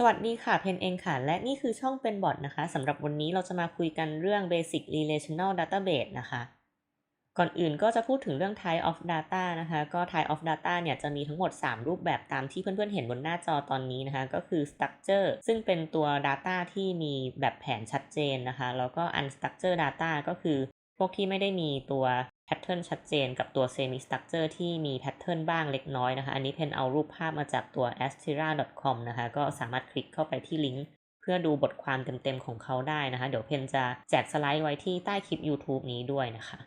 สวัสดีค่ะ เพนเองค่ะ และนี่คือช่องเป็นบอทนะคะสำหรับวันนี้เราจะมาคุยกันเรื่อง Basic Relational Database นะคะ ก่อนอื่นก็จะพูดถึงเรื่อง Type of Data นะคะ ก็ Type of Data เนี่ยจะมีทั้งหมด 3 รูปแบบตามที่เพื่อนๆเห็นบนหน้าจอตอนนี้นะคะ ก็คือ Structure ซึ่งเป็นตัว Data ที่มีแบบแผนชัดเจนนะคะ แล้วก็ Unstructured Data ก็คือพวกที่ไม่ได้มีตัว แพทเทิร์นชัดเจนกับตัว Semi Structure ที่มีแพทเทิร์นบ้างเล็กน้อยนะคะ อันนี้เพนเอารูปภาพมาจากตัว astera.com นะคะ ก็สามารถคลิกเข้าไปที่ลิงก์เพื่อดูบทความเต็มๆของเขาได้นะคะ เดี๋ยวเพนจะแจกสไลด์ไว้ที่ใต้คลิป YouTube นี้ด้วยนะคะ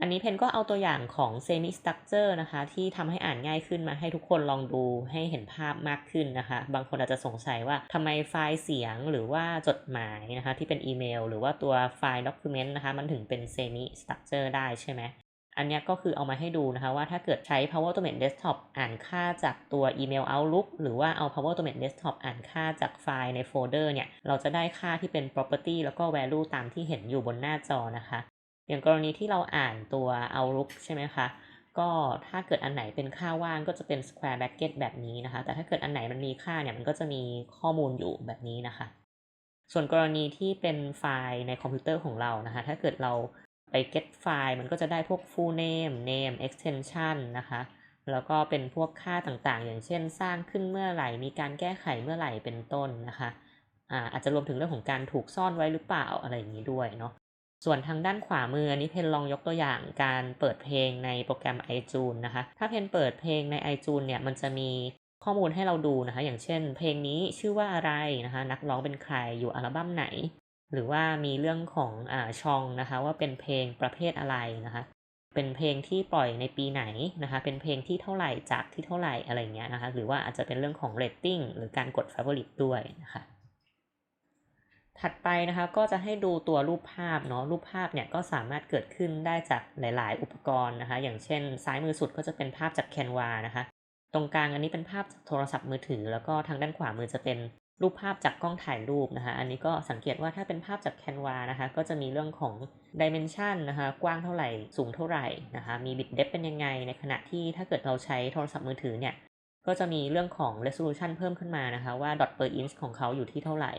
อันนี้เพนก็เอาตัวอย่างของ semi structure นะคะ ที่ทำให้อ่านง่ายขึ้นมาให้ทุกคนลองดูให้เห็นภาพมากขึ้นนะคะ บางคนอาจจะสงสัยว่าทำไมไฟล์เสียงหรือว่าจดหมายนะคะที่เป็นอีเมล หรือว่าตัวไฟล์ document นะคะมันถึงเป็น semi structure ได้ใช่ไหมอันนี้ก็คือเอามาให้ดูนะคะว่าถ้าเกิดใช้ Power Automate Desktop อ่านค่าจากตัวอีเมล Outlook หรือว่าเอา Power Automate Desktop อ่านค่าจากไฟล์ในโฟลเดอร์เนี่ย เราจะได้ค่าที่เป็น property แล้วก็ value ตามที่เห็นอยู่บนหน้าจอนะคะ อย่างกรณีที่เราอ่านตัว Outlook ใช่ไหมคะก็ถ้าเกิดอันไหนเป็นค่าว่างก็จะเป็น square bracket แบบนี้นะคะ แต่ถ้าเกิดอันไหนมันมีค่าเนี่ยมันก็จะมีข้อมูลอยู่แบบนี้นะคะ ส่วนกรณีที่เป็นไฟล์ในคอมพิวเตอร์ของเรานะคะ ถ้าเกิดเราไป get ไฟล์มันก็จะได้พวก full name name extension นะคะ แล้วก็เป็นพวกค่าต่างๆ อย่างเช่นสร้างขึ้นเมื่อไหร่ มีการแก้ไขเมื่อไหร่เป็นต้นนะคะอาอาจจะรวมถึงเรื่องของการถูกซ่อนไว้หรือเปล่าอะไรอย่างนี้ด้วยเนาะ ส่วนทางด้านขวามืออันนี้เพนลองยกตัวอย่างการเปิดเพลงในโปรแกรม iTunes นะคะ ถ้าเพนเปิดเพลงใน iTunes เนี่ยมันจะมีข้อมูลให้เราดูนะคะ อย่างเช่น เพลงนี้ชื่อว่าอะไรนะคะ นักร้องเป็นใครอยู่อัลบั้มไหน หรือว่ามีเรื่องของอ่าช่องนะคะ ว่าเป็นเพลงประเภทอะไรนะคะ เป็นเพลงที่ปล่อยในปีไหนนะคะ เป็นเพลงที่เท่าไหร่จากที่เท่าไหร่อะไรเงี้ยนะคะ หรือว่าอาจจะเป็นเรื่องของเรตติ้งหรือการกด favorite ด้วยนะคะ ถัดไปนะคะก็จะให้ดูตัวรูปภาพเนาะรูปภาพเนี่ยก็สามารถเกิดขึ้นได้จากหลาย ๆ อุปกรณ์นะคะ อย่างเช่น ซ้ายมือสุดก็จะเป็นภาพจาก Canva นะคะ ตรงกลางอันนี้เป็นภาพจากโทรศัพท์มือถือ แล้วก็ทางด้านขวามือจะเป็นรูปภาพจากกล้องถ่ายรูปนะคะ อันนี้ก็สังเกตว่าถ้าเป็นภาพจาก Canva นะคะ ก็จะมีเรื่องของ dimension นะคะ กว้างเท่าไหร่ สูงเท่าไหร่นะคะ มี bit depth เป็นยังไง ในขณะที่ถ้าเกิดเราใช้โทรศัพท์มือถือเนี่ย ก็จะมีเรื่องของ resolution เพิ่มขึ้นมานะคะ ว่า dot per inch ของเขาอยู่ที่เท่าไหร่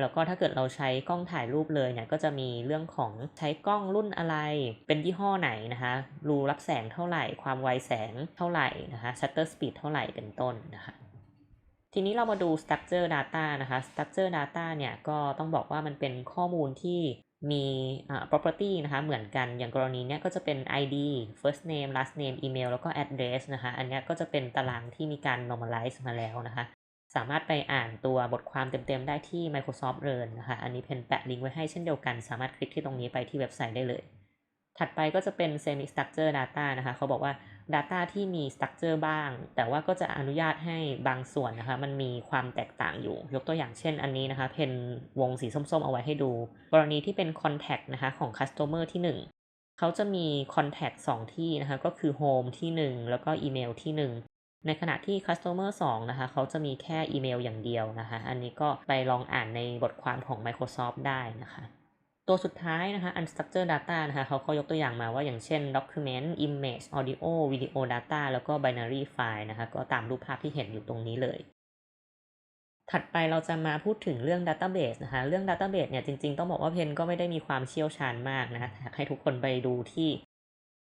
แล้วก็ถ้าเกิดเราใช้กล้องถ่ายรูปเลยเนี่ยก็จะมีเรื่องของใช้กล้องรุ่นอะไร เป็นยี่ห้อไหนนะคะรูรับแสงเท่าไหร่ ความไวแสงเท่าไหร่นะคะ shutter speed เท่าไหร่เป็นต้นนะคะทีนี้เรามาดู structure data นะคะ structure data เนี่ยก็ต้องบอกว่ามันเป็นข้อมูลที่มีอ่า property นะคะเหมือนกันอย่างกรณีเนี้ยก็จะเป็น ID first name last name email แล้วก็ address นะคะอันเนี้ยก็จะเป็นตารางที่มีการ normalize มาแล้วนะคะ สามารถไปอ่านตัวบทความเต็มๆ ได้ที่ Microsoft Learn นะคะ อันนี้เพนแปะลิงก์ไว้ให้เช่นเดียวกัน สามารถคลิกที่ตรงนี้ไปที่เว็บไซต์ได้เลย ถัดไปก็จะเป็น semi structure data นะคะ เขาบอกว่า data ที่มี structure บ้าง แต่ว่าก็จะอนุญาตให้บางส่วนนะคะ มันมีความแตกต่างอยู่ ยกตัวอย่างเช่นอันนี้นะคะ เพนวงสีส้มๆ เอาไว้ให้ดู กรณีที่เป็น contact นะคะของ customer ที่ 1 เขาจะมี contact 2 ที่นะคะ ก็คือ home ที่ 1 แล้วก็ email ที่ 1 ในขณะที่ customer 2 นะคะ เขาจะมีแค่อีเมลอย่างเดียวนะคะ อันนี้ก็ไปลองอ่านในบทความของ Microsoft ได้นะคะ ตัวสุดท้ายนะคะ unstructured data นะคะ เขาเขายกตัวอย่างมาว่าอย่างเช่น document image audio video data แล้วก็ binary file นะคะ ก็ตามรูปภาพที่เห็นอยู่ตรงนี้เลยถัดไปเราจะมาพูดถึงเรื่อง database นะคะ เรื่อง database เนี่ยจริงๆ ต้องบอกว่าเพนก็ไม่ได้มีความเชี่ยวชาญมากนะคะอยากให้ทุกคนไปดูที่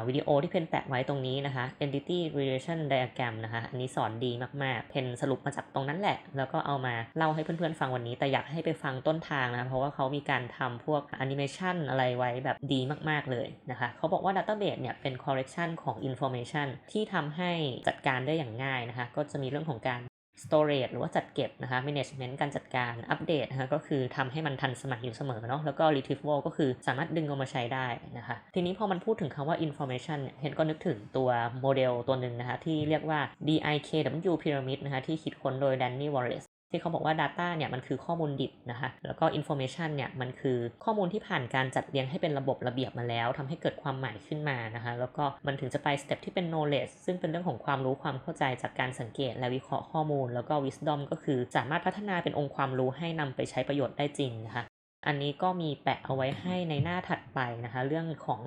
วิดีโอที่เพนแปะไว้ตรงนี้นะคะ entity relation diagram นะคะ อันนี้สอนดีมากๆ เพนสรุปมาจากตรงนั้นแหละ แล้วก็เอามาเล่าให้เพื่อนๆฟังวันนี้ แต่อยากให้ไปฟังต้นทางนะะเพราะว่าเขามีการทำพวก animation อะไรไว้แบบดีมากๆเลยนะคะ เขาบอกว่า database เนี่ยเป็น collection ของ information ที่ทำให้จัดการได้อย่างง่ายนะคะ ก็จะมีเรื่องของการ storage หรือว่าจัดเก็บนะคะ management การจัดการ update นะคะก็คือทำให้มันทันสมัยอยู่เสมอเนาะแล้วก็ retrieval ก็คือสามารถดึงเอามาใช้ได้นะคะ ทีนี้พอมันพูดถึงคำว่า information เนี่ยเห็นก็นึกถึงตัวโมเดลตัวหนึ่งนะคะ ที่เรียกว่า DIKW pyramid นะคะที่คิดค้นโดย Danny Wallace ที่เขาบอกว่า Data เนี่ยมันคือข้อมูลดิบนะคะ แล้วก็ Information เนี่ยมันคือข้อมูลที่ผ่านการจัดเรียงให้เป็นระบบระเบียบมาแล้วทำให้เกิดความหมายขึ้นมานะคะ แล้วก็มันถึงจะไปสเต็ปที่เป็น knowledge ซึ่งเป็นเรื่องของความรู้ความเข้าใจจากการสังเกต และวิเคราะห์ข้อมูล แล้วก็ wisdom ก็คือสามารถพัฒนาเป็นองค์ความรู้ให้นำไปใช้ประโยชน์ได้จริงนะคะอันนี้ก็มีแปะเอาไว้ให้ในหน้าถัดไปนะคะ เรื่องของ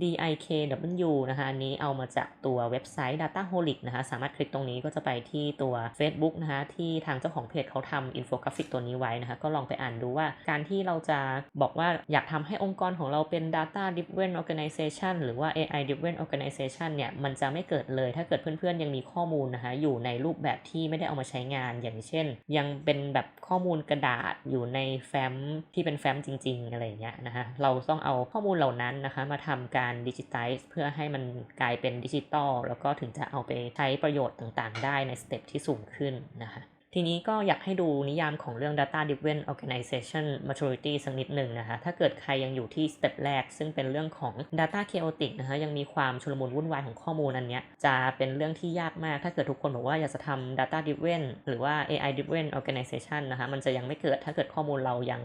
DIKW นะคะอันนี้เอามาจากตัวเว็บไซต์ Dataholic นะคะสามารถคลิกตรงนี้ก็จะไปที่ตัว Facebook นะคะที่ทางเจ้าของเพจเขาทำอินโฟกราฟิกตัวนี้ไว้นะคะก็ลองไปอ่านดูว่าการที่เราจะบอกว่าอยากทำให้องค์กรของเราเป็น Data Driven Organization หรือว่า AI Driven Organization เนี่ยมันจะไม่เกิดเลยถ้าเกิดเพื่อนๆยังมีข้อมูลนะคะอยู่ในรูปแบบที่ไม่ได้เอามาใช้งานอย่างเช่น ยังเป็นแบบข้อมูลกระดาษอยู่ในแฟ้มที่เป็นแฟ้มจริง ๆ อะไรอย่างเงี้ยนะคะเราต้องเอาข้อมูลเหล่านั้นนะคะมาทำการดิจิทัลเพื่อให้มันกลายเป็นดิจิตอลแล้วก็ถึงจะเอาไปใช้ประโยชน์ต่างๆ ได้ในสเต็ปที่สูงขึ้นนะคะทีนี้ก็อยากให้ดูนิยามของเรื่อง data driven organization maturity สักนิดหนึ่งนะคะ ถ้าเกิดใครยังอยู่ที่สเต็ปแรก ซึ่งเป็นเรื่องของ data chaotic นะคะ ยังมีความชุลมุนวุ่นวายของข้อมูลอันเนี้ย จะเป็นเรื่องที่ยากมาก ถ้าเกิดทุกคนบอกว่าอยากจะทำ data driven หรือว่า AI driven organization นะคะ มันจะยังไม่เกิด ถ้าเกิดข้อมูลเรายัง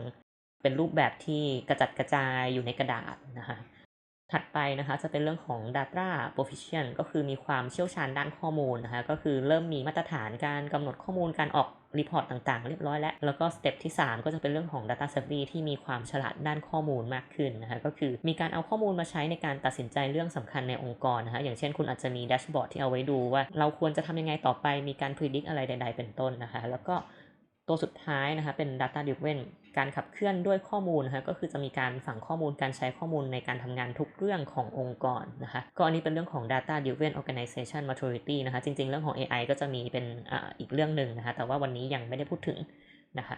เป็นรูปแบบที่กระจัดกระจายอยู่ในกระดาษนะคะ ถัดไปนะคะจะเป็นเรื่องของ data proficient ก็คือมีความเชี่ยวชาญด้านข้อมูลนะคะก็คือเริ่มมีมาตรฐานการกำหนดข้อมูลการออกรีพอร์ตต่างๆ เรียบร้อยแล้ว แล้วก็สเต็ปที่ 3 ก็จะเป็นเรื่องของ data savvy ที่มีความฉลาดด้านข้อมูลมากขึ้นนะคะก็คือมีการเอาข้อมูลมาใช้ในการตัดสินใจเรื่องสำคัญในองค์กรนะคะอย่างเช่นคุณอาจจะมีแดชบอร์ดที่เอาไว้ดูว่า เราควรจะทำยังไงต่อไปมีการ predict อะไรใด ๆ เป็นต้นนะคะแล้วก็ตัวสุดท้ายนะคะเป็น data driven การขับเคลื่อนด้วยข้อมูลนะคะก็คือจะมีการฝังข้อมูลการใช้ข้อมูลในการทำงานทุกเรื่องขององค์กรนะคะก็อันนี้เป็นเรื่องของ data driven organization maturity นะคะจริง ๆ เรื่องของ AI ก็จะมีเป็นออีกเรื่องหนึ่งนะคะแต่ว่าวันนี้ยังไม่ได้พูดถึงนะคะ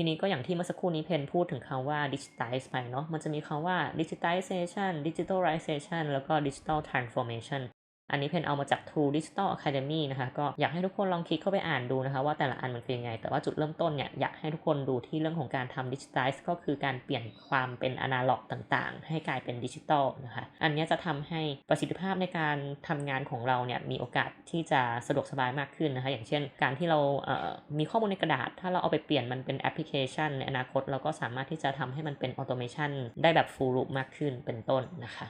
ทีนี้ก็อย่างที่เมื่อสักครู่นี้เพนพูดถึงคำว่า digitize ไปเนาะมันจะมีคำว่า digitization digitalization แล้วก็ digital transformation อันนี้เพนเอามาจาก True Digital Academy นะคะก็อยากให้ทุกคนลองคลิกเข้าไปอ่านดูนะคะว่าแต่ละอันมันคือยังไง แต่ว่าจุดเริ่มต้นเนี่ยอยากให้ทุกคนดูที่เรื่องของการทำ Digitize ก็คือการเปลี่ยนความเป็นอนาล็อกต่างๆ ให้กลายเป็นดิจิตอลนะคะอันนี้จะทำให้ประสิทธิภาพในการทำงานของเราเนี่ยมีโอกาสที่จะสะดวกสบายมากขึ้นนะคะอย่างเช่น การที่เราเอ่อมีข้อมูลในกระดาษ ถ้าเราเอาไปเปลี่ยนมันเป็นแอปพลิเคชัน ในอนาคตเราก็สามารถที่จะทำให้มันเป็นออโตเมชันได้แบบ full loop มากขึ้นเป็นต้นนะคะ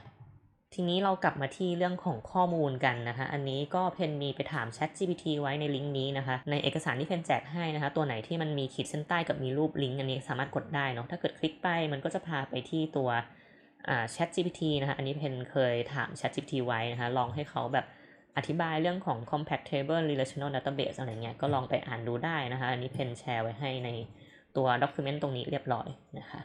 ทีนี้เรากลับมาที่เรื่องของข้อมูลกันนะคะ อันนี้ก็เพนมีไปถาม Chat GPT ไว้ในลิงก์นี้นะคะ ในเอกสารที่เพนแจกให้นะคะ ตัวไหนที่มันมีขีดเส้นใต้กับมีรูปลิงก์อันนี้สามารถกดได้เนาะ ถ้าเกิดคลิกไปมันก็จะพาไปที่ตัวอ่า Chat GPT นะคะ อันนี้เพนเคยถาม Chat GPT ไว้นะคะ ลองให้เขาแบบอธิบายเรื่องของ compact table relational database อะไรเงี้ย ก็ลองไปอ่านดูได้นะคะ อันนี้เพนแชร์ไว้ให้ในตัว document ตรงนี้เรียบร้อยนะคะ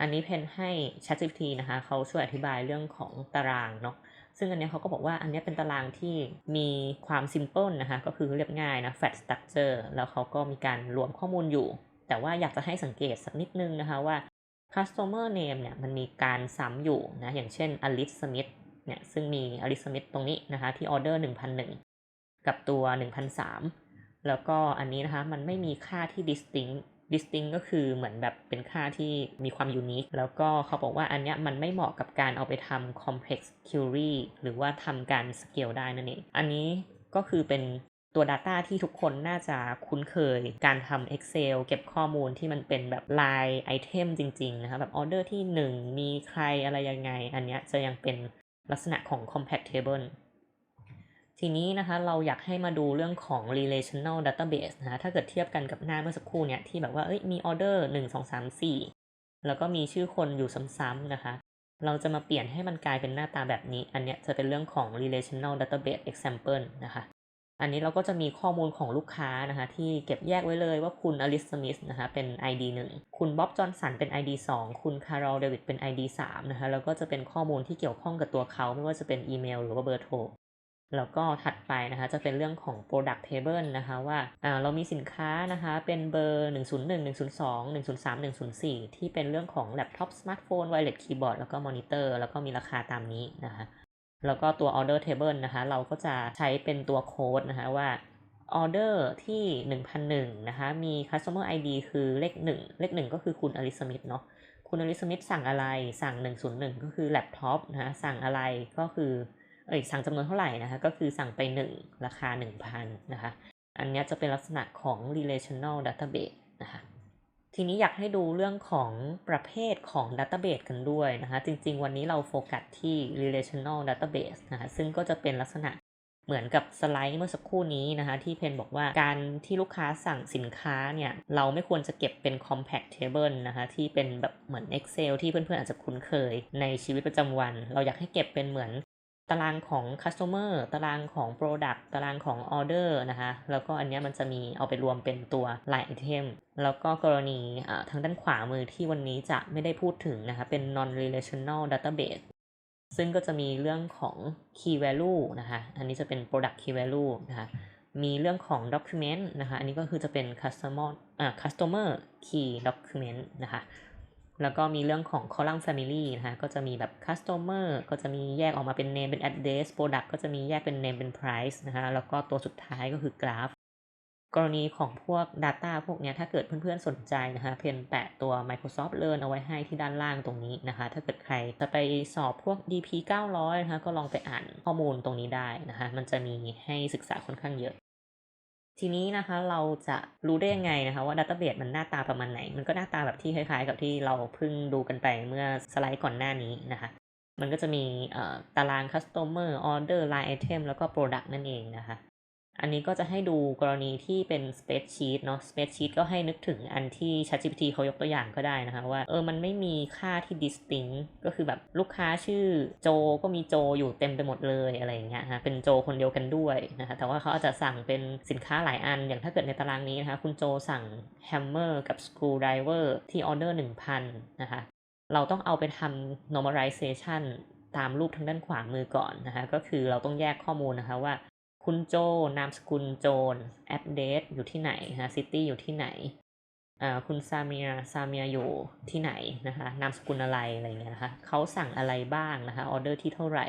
อันนี้เพนให้ ChatGPT นะคะเขาช่วยอธิบายเรื่องของตารางเนาะซึ่งอันนี้เขาก็บอกว่าอันนี้เป็นตารางที่มีความ simple นะคะ ก็คือเรียบง่ายนะ flat structure แล้วเขาก็มีการรวมข้อมูลอยู่ แต่ว่าอยากจะให้สังเกตสักนิดนึงนะคะว่า customer name เนี่ยมันมีการซ้ำอยู่นะ อย่างเช่น Alice Smith เนี่ยซึ่งมี Alice Smith ตรงนี้นะคะ ที่ order 1001 กับตัว 1003 แล้วก็อันนี้นะคะ มันไม่มีค่าที่ distinct distinct ก็คือเหมือนแบบเป็นค่าที่มีความยูนิคแล้วก็เขาบอกว่าอันเนี้ยมันไม่เหมาะกับการเอาไปทำ complex query หรือว่าทำการ scale ได้นั่นเองอันนี้ก็คือเป็นตัว Data ที่ทุกคนน่าจะคุ้นเคย การทำ Excel เก็บข้อมูลที่มันเป็นแบบลายไอเทมจริง ๆ นะคะแบบออเดอร์ที่ 1 มีใครอะไรยังไง อันเนี้ยจะยังเป็นลักษณะของ compact table ทีนี้นะคะเราอยากให้มาดูเรื่องของ relational database นะคะถ้าเกิดเทียบกันกับหน้าเมื่อสักครู่เนี่ยที่แบบว่าเอ้ยมีออเดอร์หนึ่งสองสามสี่แล้วก็มีชื่อคนอยู่ซ้ำๆนะคะ เราจะมาเปลี่ยนให้มันกลายเป็นหน้าตาแบบนี้ อันเนี้ยจะเป็นเรื่องของ relational database example นะคะ อันนี้เราก็จะมีข้อมูลของลูกค้านะคะที่เก็บแยกไว้เลยว่าคุณอลิสมิธนะคะเป็น ID 1 คุณบ๊อบจอห์นสันเป็น ID 2 คุณคาร์ลเดวิดเป็น ID 3นะคะแล้วก็จะเป็นข้อมูลที่เกี่ยวข้องกับตัวเขาไม่ว่าจะเป็นอีเมล หรือว่าเบอร์โทร แล้วก็ถัดไปนะคะจะเป็นเรื่องของ product table นะคะว่าเรามีสินค้านะคะเป็นเบอร์ 101 102 103 104 ที่เป็นเรื่องของ laptop smartphone wireless keyboard แล้วก็ monitor แล้วก็มีราคาตามนี้นะคะแล้วก็ตัว order table นะคะเราก็จะใช้เป็นตัวโค้ดนะคะว่า order ที่ 1001นะคะ มี customer ID คือเลข 1 เลข 1 ก็คือคุณอลิสมิธเนาะ คุณอลิสมิธสั่งอะไร สั่ง 101 ก็คือ laptop นะคะสั่งอะไรก็คือ เอ้ยสั่งจำนวนเท่าไหร่นะคะก็คือสั่งไป 1 ราคา 1,000นะคะอันนี้จะเป็นลักษณะของ relational database นะคะทีนี้อยากให้ดูเรื่องของประเภทของ database กันด้วยนะคะจริง ๆ วันนี้เราโฟกัสที่ relational database นะคะซึ่งก็จะเป็นลักษณะเหมือนกับสไลด์เมื่อสักครู่นี้นะคะที่เพนบอกว่าการที่ลูกค้าสั่งสินค้าเนี่ย เราไม่ควรจะเก็บเป็น compact table นะคะที่เป็นแบบเหมือน Excel ที่เพื่อนๆอาจจะคุ้นเคยในชีวิตประจำวัน เราอยากให้เก็บเป็นเหมือน ตารางของ customer ตารางของ product ตารางของ order นะคะ แล้วก็อันเนี้ยมันจะมีเอาไปรวมเป็นตัว line item แล้วก็กรณีทางด้านขวามือที่วันนี้จะไม่ได้พูดถึงนะคะ เป็น non relational database ซึ่งก็จะมีเรื่องของ key value นะคะ อันนี้จะเป็น product key value นะคะ มีเรื่องของ document นะคะ อันนี้ก็คือจะเป็น customer อ่า customer key document นะคะ แล้วก็มีเรื่องของ column family นะคะก็จะมีแบบ customer ก็จะมีแยกออกมาเป็น name เป็น address product ก็จะมีแยกเป็น name เป็น price นะคะแล้วก็ตัวสุดท้ายก็คือ graph กรณีของพวก Data พวกนี้ถ้าเกิดเพื่อนๆสนใจนะคะเพนแปะตัว Microsoft Learn เอาไว้ให้ที่ด้านล่างตรงนี้นะคะ ถ้าเกิดใครจะไปสอบพวก DP 900 นะคะ ก็ลองไปอ่านข้อมูลตรงนี้ได้นะคะ มันจะมีให้ศึกษาค่อนข้างเยอะ ทีนี้นะคะเราจะรู้ได้ยังไงนะคะว่าดัตเตอร์เบดมันหน้าตาประมาณไหน มันก็หน้าตาแบบที่คล้ายๆ กับที่เราเพิ่งดูกันไปเมื่อสไลด์ก่อนหน้านี้นะคะ มันก็จะมีตาราง Customer Order Line Item แล้วก็ Product นั่นเองนะคะ อันนี้ก็จะให้ดูกรณีที่เป็น spreadsheet เนาะ spreadsheet ก็ให้นึกถึงอันที่ ChatGPT เขายกตัวอย่างก็ได้นะคะว่าเออมันไม่มีค่าที่ distinct ก็คือแบบลูกค้าชื่อโจก็มีโจอยู่เต็มไปหมดเลยอะไรอย่างเงี้ยฮะเป็นโจคนเดียวกันด้วยนะคะแต่ว่าเขาอาจจะสั่งเป็นสินค้าหลายอัน อย่างถ้าเกิดในตารางนี้นะคะคุณโจสั่ง hammer กับ screwdriver ที่ออเดอร์1,000นะคะเราต้องเอาไปทำ normalization ตามรูปทางด้านขวามือก่อนนะคะก็คือเราต้องแยกข้อมูลนะคะว่า คุณโจ นามสกุลโจนแอดเดสอยู่ที่ไหนนะซิตี้อยู่ที่ไหนอ่าคุณซาเมียซาเมียอยู่ที่ไหนนะคะนามสกุลอะไรอะไรเงี้ยนะคะเขาสั่งอะไรบ้างนะคะออเดอร์ที่เท่าไหร่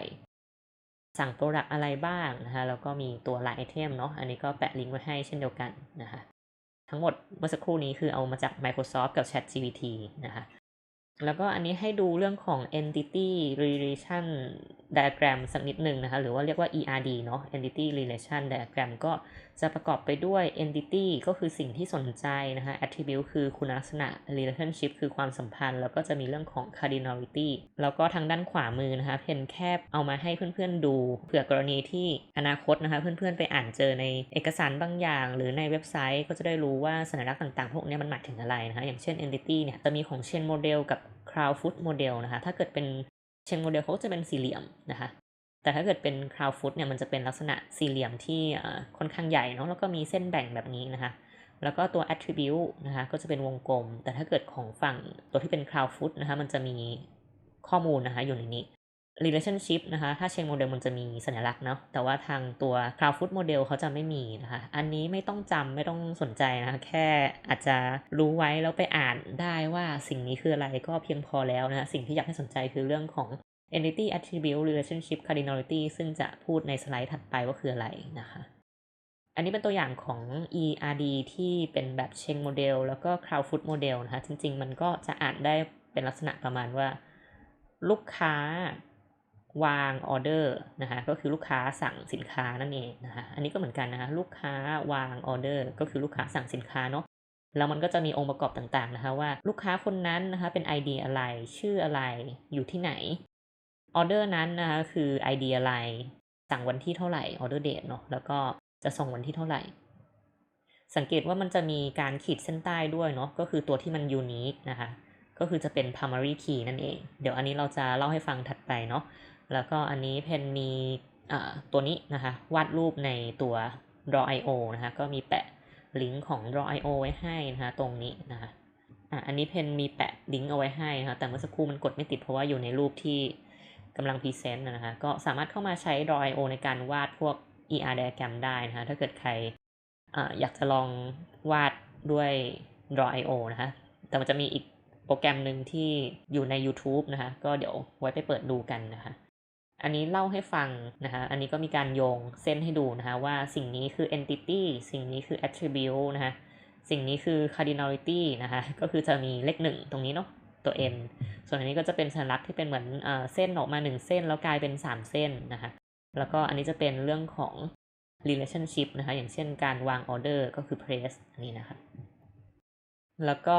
สั่งโปรดักอะไรบ้างนะคะแล้วก็มีตัวลายไอเทมเนาะอันนี้ก็แปะลิงก์ไว้ให้เช่นเดียวกันนะคะทั้งหมดเมื่อสักครู่นี้คือเอามาจาก Microsoft กับ ChatGPT นะคะแล้วก็อันนี้ให้ดูเรื่องของ entity relation diagram สักนิดหนึ่งนะคะ หรือว่าเรียกว่า ERD เนาะ entity relation diagram ก็จะประกอบไปด้วย entity ก็คือสิ่งที่สนใจนะคะ attribute คือคุณลักษณะ relationship คือความสัมพันธ์ แล้วก็จะมีเรื่องของ cardinality แล้วก็ทางด้านขวามือนะคะ เพนแคบเอามาให้เพื่อนๆดู เผื่อกรณีที่อนาคตนะคะ เพื่อนๆไปอ่านเจอในเอกสารบางอย่าง หรือในเว็บไซต์ก็จะได้รู้ว่าสัญลักษณ์ต่างๆ พวกนี้มันหมายถึงอะไรนะคะ อย่างเช่น entity เนี่ยจะมีของ chain model กับ crowd foot model นะคะ ถ้าเกิดเป็น เชนโมเดลเขาจะเป็นสี่เหลี่ยมนะคะแต่ถ้าเกิดเป็นคราวฟุตเนี่ยมันจะเป็นลักษณะสี่เหลี่ยมที่ค่อนข้างใหญ่เนาะแล้วก็มีเส้นแบ่งแบบนี้นะคะแล้วก็ตัว attribute นะคะก็จะเป็นวงกลม แต่ถ้าเกิดของฝั่งตัวที่เป็น crowd foot นะคะมันจะมีข้อมูลนะคะอยู่ในนี้ relationship นะคะ ถ้าเชนโมเดลมันจะมีสัญลักษณ์เนาะ แต่ว่าทางตัว crowd foot model เขาจะไม่มีนะคะ อันนี้ไม่ต้องจำไม่ต้องสนใจนะคะ แค่อาจจะรู้ไว้แล้วไปอ่านได้ว่าสิ่งนี้คืออะไรก็เพียงพอแล้วนะคะ สิ่งที่อยากให้สนใจคือเรื่องของ entity attribute relationship cardinality ซึ่งจะพูดในสไลด์ถัดไปว่าคืออะไรนะคะอันนี้เป็นตัวอย่างของ ERD ที่เป็นแบบ Chain Model แล้วก็ Crowd Foot Model นะคะ จริง ๆ มันก็จะอ่านได้เป็นลักษณะประมาณว่า ลูกค้า วางออเดอร์นะคะก็คือลูกค้าสั่งสินค้านั่นเองนะคะอันนี้ก็เหมือนกันนะคะลูกค้าวางออเดอร์ก็คือลูกค้าสั่งสินค้าเนาะแล้วมันก็จะมีองค์ประกอบต่างๆนะคะว่าลูกค้าคนนั้นนะคะเป็น ID อะไร ชื่ออะไรอยู่ที่ไหนออเดอร์นั้นนะคะคือ ID อะไร สั่งวันที่เท่าไหร่ออเดอร์เดทเนาะแล้วก็จะส่งวันที่เท่าไหร่ สังเกตว่ามันจะมีการขีดเส้นใต้ด้วยเนาะก็คือตัวที่มันยูนิคนะคะก็คือจะเป็น primary key นั่นเอง เดี๋ยวอันนี้เราจะเล่าให้ฟังถัดไปเนาะ แล้วก็อันนี้เพนมีตัวนี้นะคะ วาดรูปในตัว draw.io นะคะ ก็มีแปะลิงก์ของ draw.io ไว้ให้นะคะ ตรงนี้นะคะอะอันนี้เพนมีแปะลิงก์เอาไว้ให้นะคะ แต่เมื่อสักครู่มันกดไม่ติดเพราะว่าอยู่ในรูปที่กำลังพรีเซนต์นะคะ ก็สามารถเข้ามาใช้ draw.io ในการวาดพวก ER diagram ได้นะคะ ถ้าเกิดใครออยากจะลองวาดด้วย draw.io นะคะ แต่มันจะมีอีกโปรแกรมหนึ่งที่อยู่ใน YouTube นะคะ ก็เดี๋ยวไว้ไปเปิดดูกันนะคะ อันนี้เล่าให้ฟังนะคะอันนี้ก็มีการโยงเส้นให้ดูนะคะว่าสิ่งนี้คือ entity สิ่งนี้คือ attribute นะคะสิ่งนี้คือ cardinality นะคะก็คือจะมีเลขหนึ่งตรงนี้เนาะ ตัว n ส่วนอันนี้ก็จะเป็นสัญลักษณ์ที่เป็นเหมือนเอเส้นออกมา 1 เส้นแล้วกลายเป็น 3 เส้นนะคะแล้วก็อันนี้จะเป็นเรื่องของ relationship นะคะอย่างเช่นการวางออเดอร์ก็คือ press อันนี้นะคะ แล้วก็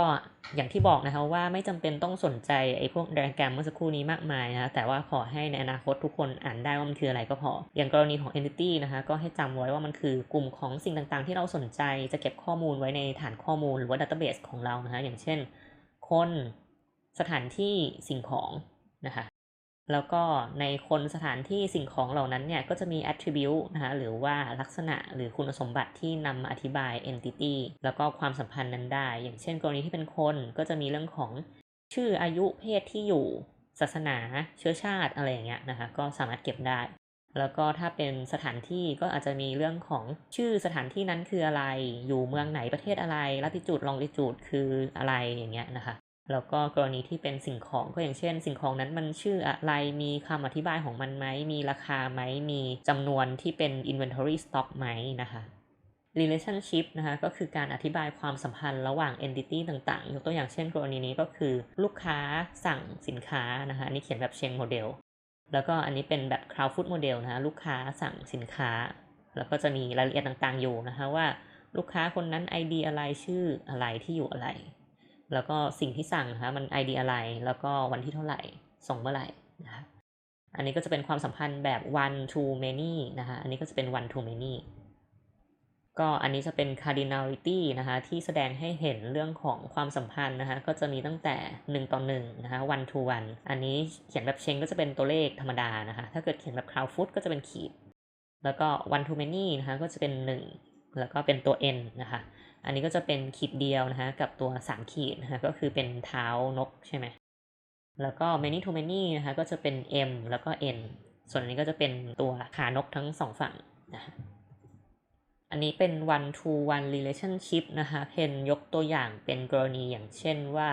อย่างที่บอกนะครับว่าไม่จำเป็นต้องสนใจไอ้พวกไดอะแกรมเมื่อสักครู่นี้มากมายนะคะแต่ว่าขอให้ในอนาคตทุกคนอ่านได้ว่ามันคืออะไรก็พอ อย่างกรณีของ entity นะคะก็ให้จำไว้ว่ามันคือกลุ่มของสิ่งต่างๆ ที่เราสนใจจะเก็บข้อมูลไว้ในฐานข้อมูลหรือว่า database ของเรานะคะอย่างเช่น คนสถานที่สิ่งของนะคะ แล้วก็ในคนสถานที่สิ่งของเหล่านั้นเนี่ย ก็จะมี attribute นะคะหรือว่าลักษณะหรือคุณสมบัติที่นำมาอธิบาย entity แล้วก็ความสัมพันธ์นั้นได้ อย่างเช่น กรณีที่เป็นคนก็จะมีเรื่องของชื่ออายุเพศที่อยู่ ศาสนาเชื้อชาติอะไรอย่างเงี้ยนะคะก็สามารถเก็บได้ แล้วก็ถ้าเป็นสถานที่ก็อาจจะมีเรื่องของชื่อสถานที่นั้นคืออะไร อยู่เมืองไหนประเทศอะไรลัติจูดลองดิจูดคืออะไรอย่างเงี้ยนะคะ แล้วก็กรณีที่เป็นสิ่งของก็อย่างเช่น สิ่งของนั้นมันชื่ออะไร มีคำอธิบายของมันไหม มีราคาไหม มีจำนวนที่เป็น inventory stock ไหมนะคะ relationship นะคะก็คือการอธิบายความสัมพันธ์ระหว่าง entity ต่างๆ ยกตัวอย่างเช่นกรณีนี้ก็คือลูกค้าสั่งสินค้านะคะอันนี้เขียนแบบเชงโมเดล แล้วก็อันนี้เป็นแบบ crowd food model นะคะลูกค้าสั่งสินค้า แล้วก็จะมีรายละเอียดต่างๆ อยู่นะคะว่า ลูกค้าคนนั้น ID อะไรชื่ออะไรที่อยู่อะไร แล้วก็สิ่งที่สั่งนะคะมัน ID อะไร แล้วก็วันที่เท่าไหร่ ส่งเมื่อไหร่นะคะอันนี้ก็จะเป็นความสัมพันธ์แบบ one to many นะคะอันนี้ก็จะเป็น one to many ก็อันนี้จะเป็น cardinality นะคะที่แสดงให้เห็นเรื่องของความสัมพันธ์นะคะก็จะมีตั้งแต่ 1 ต่อ1นะคะ one to one อันนี้เขียนแบบเชงก็จะเป็นตัวเลขธรรมดานะคะถ้าเกิดเขียนแบบ crowd foot ก็จะเป็นขีด แล้วก็ one to many นะคะก็จะเป็น 1 แล้วก็เป็นตัว n นะคะ อันนี้ก็จะเป็นขีดเดียวนะคะกับตัว 3 ขีดนะคะก็คือเป็นเท้านกใช่ไหมแล้วก็ many to many นะคะก็จะเป็น m แล้วก็ n ส่วนอันนี้ก็จะเป็นตัวขานกทั้งสองฝั่งนะะอันนี้เป็น one to one relationship นะคะเพนยกตัวอย่างเป็นกรณีอย่างเช่นว่า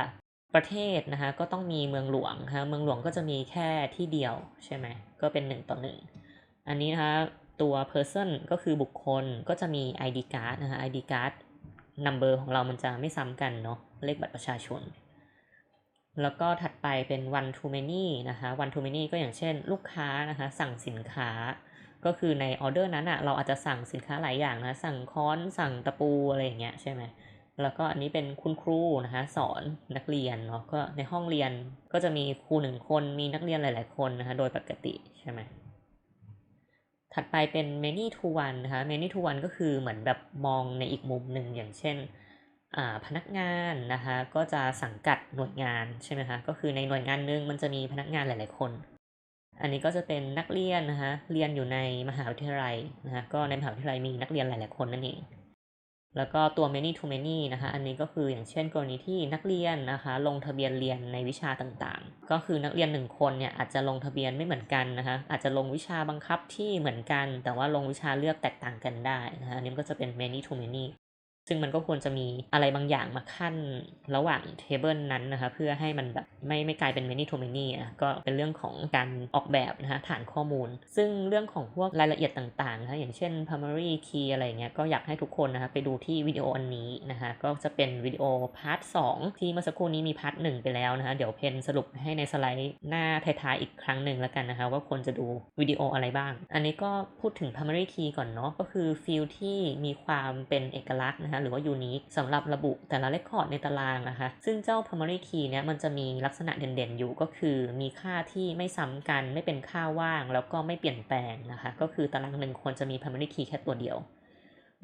ประเทศนะคะก็ต้องมีเมืองหลวงะคะเมืองหลวงก็จะมีแค่ที่เดียวใช่ไหมก็เป็น 1 ต่อ 1 อันนี้นะคะตัว person ก็คือบุคคลก็จะมี ID card นะคะ ID card number ของเรามันจะไม่ซ้ำกันเนาะเลขบัตรประชาชน แล้วก็ถัดไปเป็น one to many นะคะ one to many ก็อย่างเช่น ลูกค้านะคะสั่งสินค้า ก็คือในออเดอร์นั้นอะเราอาจจะสั่งสินค้าหลายอย่างนะสั่งค้อนสั่งตะปูอะไรอย่างเงี้ยใช่ไหมแล้วก็อันนี้เป็นคุณครูนะคะสอนนักเรียนเนาะก็ในห้องเรียนก็จะมีครูหนึ่งคนมีนักเรียนหลาย ๆ คนนะคะโดยปกติใช่ไหม ถัดไปเป็น many to one นะคะ many to one ก็คือเหมือนแบบมองในอีกมุมหนึ่งอย่างเช่นพนักงานนะคะก็จะสังกัดหน่วยงานใช่ไหมคะก็คือในหน่วยงานนึงมันจะมีพนักงานหลาย ๆ คน อันนี้ก็จะเป็นนักเรียนนะคะเรียนอยู่ในมหาวิทยาลัยนะคะก็ในมหาวิทยาลัยมีนักเรียนหลาย ๆ คนนั่นเอง แล้วก็ตัว many to many นะคะ อันนี้ก็คืออย่างเช่นกรณีที่นักเรียนนะคะ ลงทะเบียนเรียนในวิชาต่างๆ ก็คือนักเรียนหนึ่งคนเนี่ยอาจจะลงทะเบียนไม่เหมือนกันนะคะ อาจจะลงวิชาบังคับที่เหมือนกัน แต่ว่าลงวิชาเลือกแตกต่างกันได้นะคะอันนี้ก็จะเป็น many to many ซึ่งมันก็ควรจะมีอะไรบางอย่างมาขั้นระหว่างเทเบิลนั้นนะคะ เพื่อให้มันแบบไม่ไม่กลายเป็น many to many อะก็เป็นเรื่องของการออกแบบนะคะฐานข้อมูล ซึ่งเรื่องของพวกรายละเอียดต่างๆนะคะอย่างเช่น primary key อะไรเงี้ยก็อยากให้ทุกคนนะคะไปดูที่วิดีโออันนี้นะคะก็จะเป็นวิดีโอพาร์ท2ที่เมื่อสักครู่นี้มีพาร์ท1ไปแล้วนะคะเดี๋ยวเพนสรุปให้ในสไลด์หน้าท้ายๆอีกครั้งหนึ่งแล้วกันนะคะว่าควรจะดูวิดีโออะไรบ้าง อันนี้ก็พูดถึง primary key ก่อนเนาะก็คือฟิลที่มีความเป็นเอกลักษณ์นะคะหรือว่า unique สำหรับระบุแต่ละเรคคอร์ดในตารางนะคะ ซึ่งเจ้า primary key เนี่ยมันจะมีลักษณะเด่นๆอยู่ก็คือมีค่าที่ไม่ซ้ำกันไม่เป็นค่าว่าง แล้วก็ไม่เปลี่ยนแปลงนะคะ ก็คือตารางหนึ่งควรจะมี primary key แค่ตัวเดียว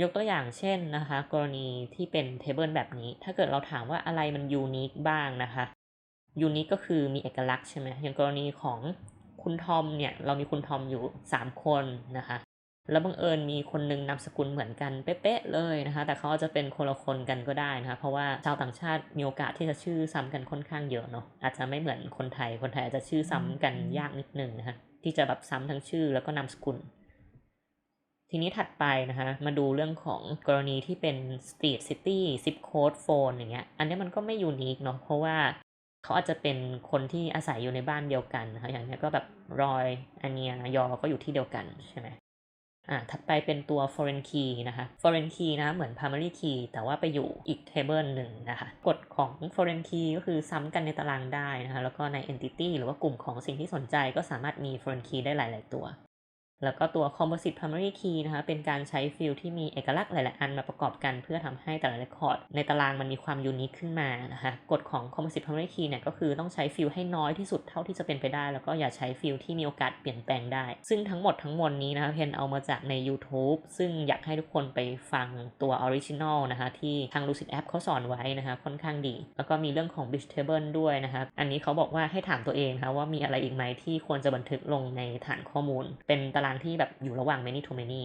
ยกตัวอย่างเช่นนะคะ กรณีที่เป็น table แบบนี้ ถ้าเกิดเราถามว่าอะไรมัน unique บ้างนะคะ unique ก็คือมีเอกลักษณ์ใช่ไหมอย่างกรณีของคุณทอมเนี่ย เรามีคุณทอมอยู่ 3 คนนะคะ แล้วบังเอิญมีคนนึงนามสกุลเหมือนกันเป๊ะๆเลยนะคะ แต่เขาจะเป็นคนละคนกันก็ได้นะคะ เพราะว่าชาวต่างชาติมีโอกาสที่จะชื่อซ้ำกันค่อนข้างเยอะเนาะอาจจะไม่เหมือนคนไทยคนไทยอาจจะชื่อซ้ำกันยากนิดนึงนะคะที่จะแบบซ้ำทั้งชื่อแล้วก็นามสกุล ทีนี้ถัดไปนะคะ มาดูเรื่องของกรณีที่เป็น street city zip code phone อย่างเงี้ยอันนี้มันก็ไม่ยูนิคเนาะเพราะว่าเขาอาจจะเป็นคนที่อาศัยอยู่ในบ้านเดียวกันนะคะอย่างนี้ยก็แบบรอยอันเนียยอก็อยู่ที่เดียวกันใช่ไหม อ่าถัดไปเป็นตัว foreign key นะคะ foreign key นะเหมือน primary key แต่ว่าไปอยู่อีก table หนึ่งนะคะกฎของ foreign key ก็คือซ้ำกันในตารางได้นะคะแล้วก็ใน entity หรือว่ากลุ่มของสิ่งที่สนใจก็สามารถมี foreign key ได้หลาย ๆ ตัว แล้วก็ตัว composite primary key นะคะ เป็นการใช้ฟิลที่มีเอกลักษณ์หลาย ๆ อันมาประกอบกัน เพื่อทำให้แต่ละ record ในตารางมันมีความยูนิคขึ้นมานะคะกฎของ composite primary key เนี่ยก็คือต้องใช้ฟิลให้น้อยที่สุดเท่าที่จะเป็นไปได้ แล้วก็อย่าใช้ฟิลที่มีโอกาสเปลี่ยนแปลงได้ ซึ่งทั้งหมดทั้งมวลนี้นะคะเพนเอามาจากใน YouTube ซึ่งอยากให้ทุกคนไปฟังตัว original นะคะที่ทาง Lucid App เขาสอนไว้นะคะค่อนข้างดี แล้วก็มีเรื่องของ Bridge Table ด้วยนะคะอันนี้เขาบอกว่าให้ถามตัวเองนะคะว่ามีอะไรอีกไหมที่ควรจะบันทึกลงในฐานข้อมูล เป็นตารางที่แบบอยู่ระหว่าง many to many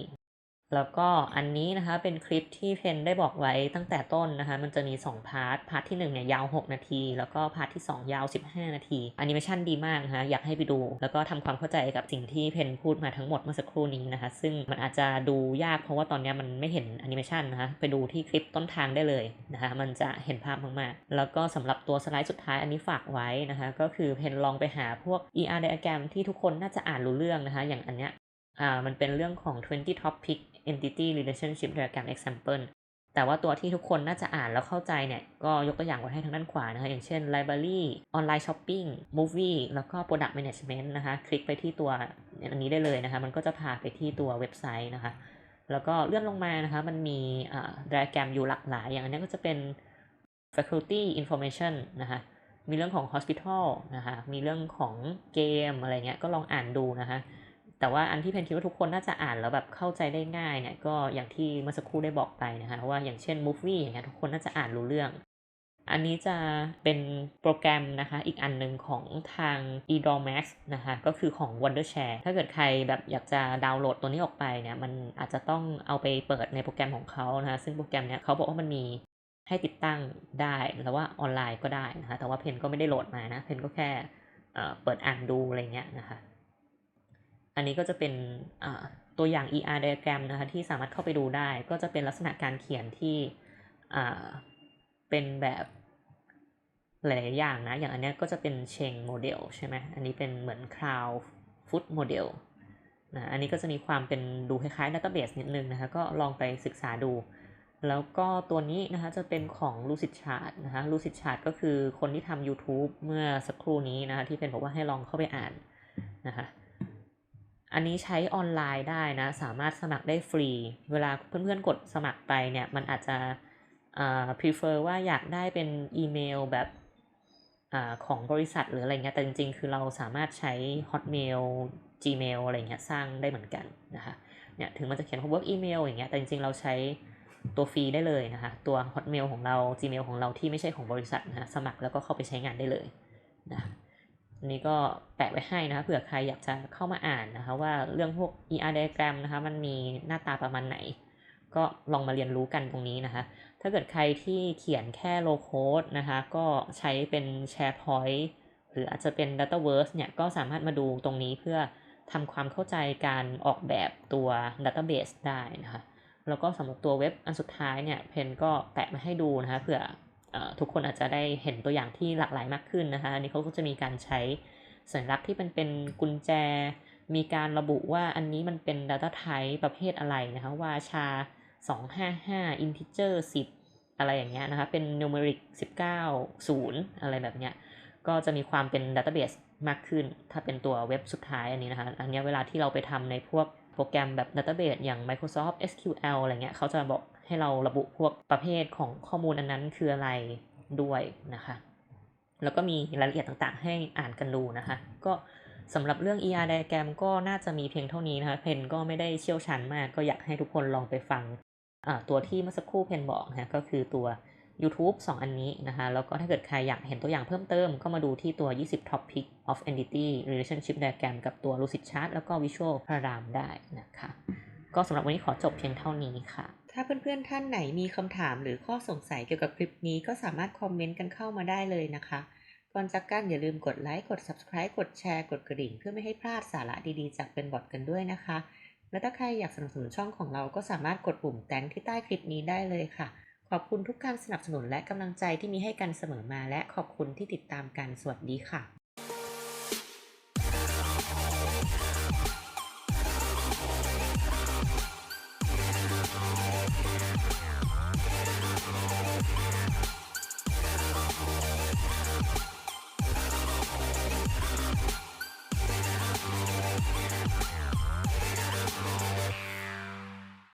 แล้วก็อันนี้นะคะเป็นคลิปที่เพนได้บอกไว้ตั้งแต่ต้นนะคะมันจะมี 2 พาร์ท พาร์ทที่1เนี่ยยาว 6 นาที แล้วก็พาร์ทที่ 2 ยาว 15 นาทีแอนิเมชันดีมากนะคะอยากให้ไปดู แล้วก็ทำความเข้าใจกับสิ่งที่เพนพูดมาทั้งหมดเมื่อสักครู่นี้นะคะ ซึ่งมันอาจจะดูยากเพราะว่าตอนนี้มันไม่เห็นแอนิเมชันนะคะไปดูที่คลิปต้นทางได้เลยนะคะมันจะเห็นภาพมากๆ แล้วก็สำหรับตัวสไลด์สุดท้ายอันนี้ฝากไว้นะคะก็คือเพนลองไปหาพวก ER diagram ที่ทุกคนน่าจะอ่านรู้เรื่องนะคะอย่างอันเนี้ย อ่ามันเป็นเรื่องของ 20 topic entity relationship diagram example แต่ว่าตัวที่ทุกคนน่าจะอ่านแล้วเข้าใจเนี่ย ก็ยกตัวอย่างไว้ให้ทางด้านขวานะคะ อย่างเช่น library online shopping movie แล้วก็ product management นะคะ คลิกไปที่ตัวอันนี้ได้เลยนะคะ มันก็จะพาไปที่ตัวเว็บไซต์นะคะ แล้วก็เลื่อนลงมานะคะ มันมีอ่า diagram อยู่หลากหลาย อย่างอันนี้ก็จะเป็น faculty information นะคะมีเรื่องของ hospital นะคะ มีเรื่องของเกมอะไรเงี้ย ก็ลองอ่านดูนะคะ แต่ว่าอันที่เพนคิดว่าทุกคนน่าจะอ่านแล้วแบบเข้าใจได้ง่ายเนี่ยก็อย่างที่เมื่อสักครู่ได้บอกไปนะคะว่าอย่างเช่น movie อย่างเงี้ยทุกคนน่าจะอ่านรู้เรื่อง อันนี้จะเป็นโปรแกรมนะคะอีกอันหนึ่งของทาง e d o Max นะคะก็คือของ Wondershare ถ้าเกิดใครแบบอยากจะดาวน์โหลดตัวนี้ออกไปเนี่ยมันอาจจะต้องเอาไปเปิดในโปรแกรมของเขานะคะซึ่งโปรแกรมเนี้ยเขาบอกว่ามันมีให้ติดตั้งได้แล้วว่าออนไลน์ก็ได้นะคะแต่ว่าเพนก็ไม่ได้โหลดมานะเพนก็แค่เปิดอ่านดูอะไรเงี้ยนะคะ อันนี้ก็จะเป็นตัวอย่าง ER diagram นะคะที่สามารถเข้าไปดูได้ ก็จะเป็นลักษณะการเขียนที่เป็นแบบหลายๆอย่างนะ อย่างอันนี้ก็จะเป็นเชงโมเดลใช่ไหมอันนี้เป็นเหมือน Cloud Food Model นะอันนี้ก็จะมีความเป็นดูคล้ายๆ Database นิดนึงนะคะก็ลองไปศึกษาดู แล้วก็ตัวนี้นะคะจะเป็นของ Lucid Chart นะคะ Lucid Chart ก็คือคนที่ทำ YouTube เมื่อสักครู่นี้นะคะที่เป็นบอกว่าให้ลองเข้าไปอ่านนะคะ อันนี้ใช้ออนไลน์ได้นะ สามารถสมัครได้ฟรี เวลาเพื่อนๆกดสมัครไปเนี่ยมันอาจจะอ่า prefer ว่าอยากได้เป็นอีเมลแบบอ่าของบริษัทหรืออะไรเงี้ยแต่จริงๆ คือเราสามารถใช้ Hotmail Gmail อะไรเงี้ยสร้างได้เหมือนกันนะคะเนี่ยถึงมันจะเขียนว่า work email อย่างเงี้ยแต่จริงๆ เราใช้ตัวฟรีได้เลยนะคะ ตัว Hotmail ของเรา Gmail ของเราที่ไม่ใช่ของบริษัทนะสมัครแล้วก็เข้าไปใช้งานได้เลยนะ นี้ก็แปะไว้ให้นะคะเผื่อใครอยากจะเข้ามาอ่านนะคะ ว่าเรื่องพวก ER diagram นะคะ มันมีหน้าตาประมาณไหน ก็ลองมาเรียนรู้กันตรงนี้นะคะ ถ้าเกิดใครที่เขียนแค่ low code นะคะ ก็ใช้เป็น SharePoint หรืออาจจะเป็น Dataverse เนี่ย ก็สามารถมาดูตรงนี้เพื่อทำความเข้าใจการออกแบบตัว Database ได้นะคะ แล้วก็สำหรับตัวเว็บอันสุดท้ายเนี่ย เพนก็แปะมาให้ดูนะคะเผื่อ ทุกคนอาจจะได้เห็นตัวอย่างที่หลากหลายมากขึ้นนะคะอันนี้เขาก็จะมีการใช้สัญลักษณ์ที่เป็นเป็นกุญแจ มีการระบุว่าอันนี้มันเป็น Data Type ประเภทอะไรนะคะว่าชา 255 integer 10 อะไรอย่างเงี้ยนะคะเป็น numeric 19 0 อะไรแบบเนี้ยก็จะมีความเป็น database มากขึ้น ถ้าเป็นตัวเว็บสุดท้ายอันนี้นะคะอันนี้เวลาที่เราไปทำในพวกโปรแกรมแบบ database อย่าง Microsoft SQL อะไรเงี้ยเขาจะบอก ให้เราระบุพวกประเภทของข้อมูลอันนั้นคืออะไรด้วยนะคะ แล้วก็มีรายละเอียดต่างๆ ให้อ่านกันดูนะคะ ก็สำหรับเรื่อง ER diagram ก็น่าจะมีเพียงเท่านี้นะคะ เพนก็ไม่ได้เชี่ยวชาญมาก ก็อยากให้ทุกคนลองไปฟังตัวที่เมื่อสักครู่เพนบอกนะก็คือตัว YouTube 2 อันนี้นะคะ แล้วก็ถ้าเกิดใครอยากเห็นตัวอย่างเพิ่มเติม ก็มาดูที่ตัว 20 Topic of Entity Relationship Diagram กับตัว Lucid Chart แล้วก็ Visual Paradigm ได้นะคะ ก็สำหรับวันนี้ขอจบเพียงเท่านี้ค่ะ ถ้าเพื่อนๆท่านไหนมีคำถามหรือข้อสงสัยเกี่ยวกับคลิปนี้ก็สามารถคอมเมนต์กันเข้ามาได้เลยนะคะ ก่อนจากกันอย่าลืมกดไลค์กด Subscribe กดแชร์กดกระดิ่ง เพื่อไม่ให้พลาดสาระดีๆ จากเป็นบอทกันด้วยนะคะ และถ้าใครอยากสนับสนุนช่องของเราก็สามารถกดปุ่มแตงที่ใต้คลิปนี้ได้เลยค่ะ ขอบคุณทุกการสนับสนุนและกำลังใจที่มีให้กันเสมอมา และขอบคุณที่ติดตามกันสวัสดีค่ะ